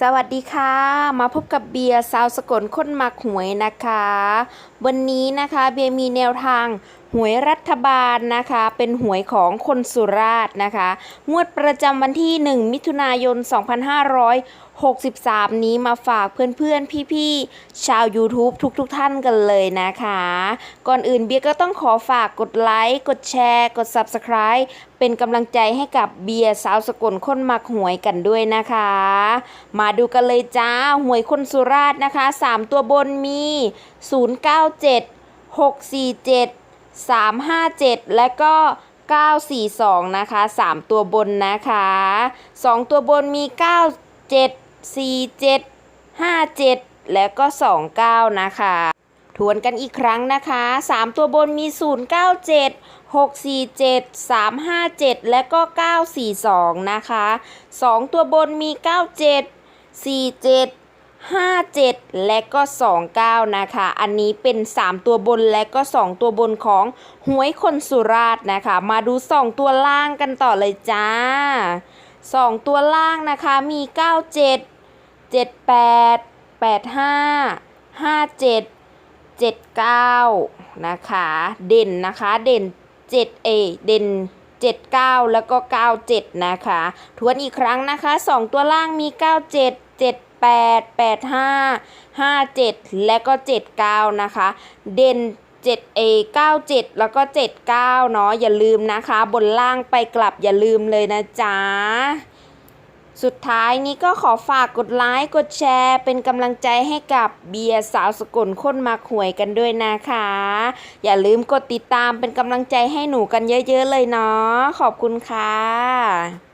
สวัสดีค่ะ มาพบกับเบียร์สาวสกลคนมักหวยนะคะ วันนี้นะคะเบียร์มีแนวทาง หวยรัฐบาลนะคะ เป็นหวยของคนสุราษฎร์นะคะ งวดประจำวันที่ 1 มิถุนายน 2563 นี้มาฝากเพื่อนๆ พี่ๆ ชาว YouTube ทุกๆท่านกันเลยนะคะ ก่อนอื่นเบียร์ก็ต้องขอฝากกดไลค์ กดแชร์ กด Subscribe เป็นกำลังใจให้กับเบียร์สาวสกลคนมักหวยกันด้วยนะคะ มาดูกันเลยจ้า หวยคนสุราษฎร์นะคะ 3 ตัวบนมี 097 647 357 และก็ 942 นะคะ 3 ตัวบนนะคะ 2 ตัวบนมี 97 47 57 และก็ 29 นะคะทวนกันอีกครั้งนะคะ 3 ตัวบนมี 097 647 357 และก็ 942 นะคะ 2 ตัวบนมี 97 47 57 และก็ 29 นะคะ อันนี้เป็น 3 ตัวบนและก็ 2 ตัวบนของหวยคนสุราษฎร์นะคะ มาดู 2 ตัวล่างกันต่อเลยจ้า 2 ตัวล่างนะคะมี 97 78 85 57 79 นะคะ เด่นนะคะเด่น7เอเด่น79 แล้วก็ 97 นะคะ ทวนอีกครั้งนะคะ 2 ตัวล่างมี 97 8 85 57 และก็ 79 นะคะ เด่น 7A 97 แล้วก็ 79 เนาะอย่าลืมนะคะ บนล่างไปกลับอย่าลืมเลยนะจ๊ะสุดท้ายนี้ก็ขอฝากกดไลค์กดแชร์ เป็นกำลังใจให้กับเบียร์สาวสกลคนมาหวยกันด้วยนะคะ อย่าลืมกดติดตามเป็นกำลังใจให้หนูกันเยอะๆเลยเนาะขอบคุณค่ะ